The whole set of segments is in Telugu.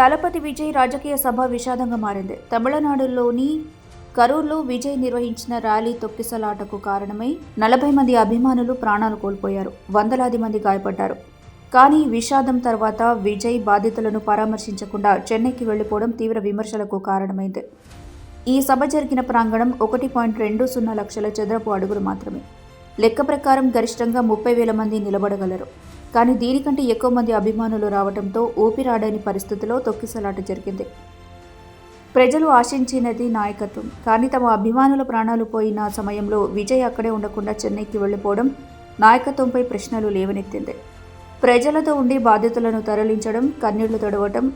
తలపతి విజయ్ రాజకీయ సభ విషాదంగా మారింది. తమిళనాడులోని కరూర్లో విజయ్ నిర్వహించిన ర్యాలీ తొక్కిసలాటకు కారణమై నలభై మంది అభిమానులు ప్రాణాలు కోల్పోయారు. వందలాది మంది గాయపడ్డారు. కానీ విషాదం తర్వాత విజయ్ బాధితులను పరామర్శించకుండా చెన్నైకి వెళ్ళిపోవడం తీవ్ర విమర్శలకు కారణమైంది. ఈ సభ జరిగిన ప్రాంగణం ఒకటి పాయింట్ రెండు సున్నా లక్షల చదరపు అడుగులు మాత్రమే. లెక్క ప్రకారం గరిష్టంగా ముప్పై వేల మంది నిలబడగలరు. కానీ దీనికంటే ఎక్కువ మంది అభిమానులు రావడంతో ఊపిరాడని పరిస్థితిలో తొక్కిసలాట జరిగింది. ప్రజలు ఆశించినది నాయకత్వం. కానీ తమ అభిమానుల ప్రాణాలు పోయిన సమయంలో విజయ్ అక్కడే ఉండకుండా చెన్నైకి వెళ్ళిపోవడం నాయకత్వంపై ప్రశ్నలు లేవనెత్తింది. ప్రజలతో ఉండి బాధ్యతలను తరలించడం కన్నీళ్ళు తడవటం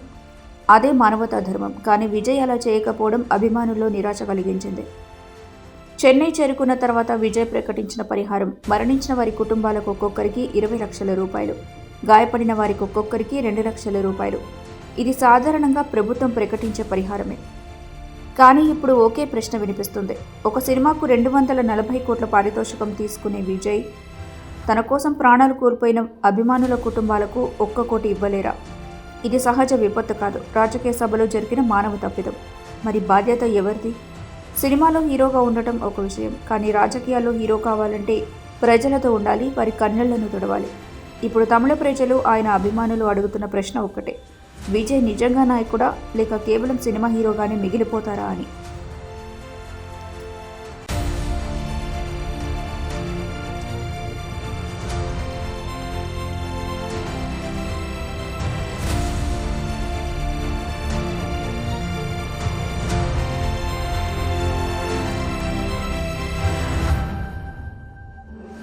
అదే మానవతా ధర్మం. కానీ విజయ్ అలా చేయకపోవడం అభిమానుల్లో నిరాశ కలిగించింది. చెన్నై చేరుకున్న తర్వాత విజయ్ ప్రకటించిన పరిహారం మరణించిన వారి కుటుంబాలకు ఒక్కొక్కరికి ఇరవై లక్షల రూపాయలు గాయపడిన వారికి ఒక్కొక్కరికి రెండు లక్షల రూపాయలు. ఇది సాధారణంగా ప్రభుత్వం ప్రకటించే పరిహారమే. కానీ ఇప్పుడు ఒకే ప్రశ్న వినిపిస్తుంది. ఒక సినిమాకు రెండు వందల నలభై కోట్ల పారితోషికం తీసుకునే విజయ్ తన కోసం ప్రాణాలు కోల్పోయిన అభిమానుల కుటుంబాలకు ఒక్క కోటి ఇవ్వలేరా? ఇది సహజ విపత్తు కాదు. రాజకీయ సభలో జరిగిన మానవ తప్పిదం. మరి బాధ్యత ఎవరిది? సినిమాలో హీరోగా ఉండటం ఒక విషయం. కానీ రాజకీయాల్లో హీరో కావాలంటే ప్రజలతో ఉండాలి వారి కన్నెళ్ళను తుడవాలి. ఇప్పుడు తమిళ ప్రజలు ఆయన అభిమానులు అడుగుతున్న ప్రశ్న ఒక్కటే. విజయ్ నిజంగా నాయకుడా? లేక కేవలం సినిమా హీరోగానే మిగిలిపోతారా అని.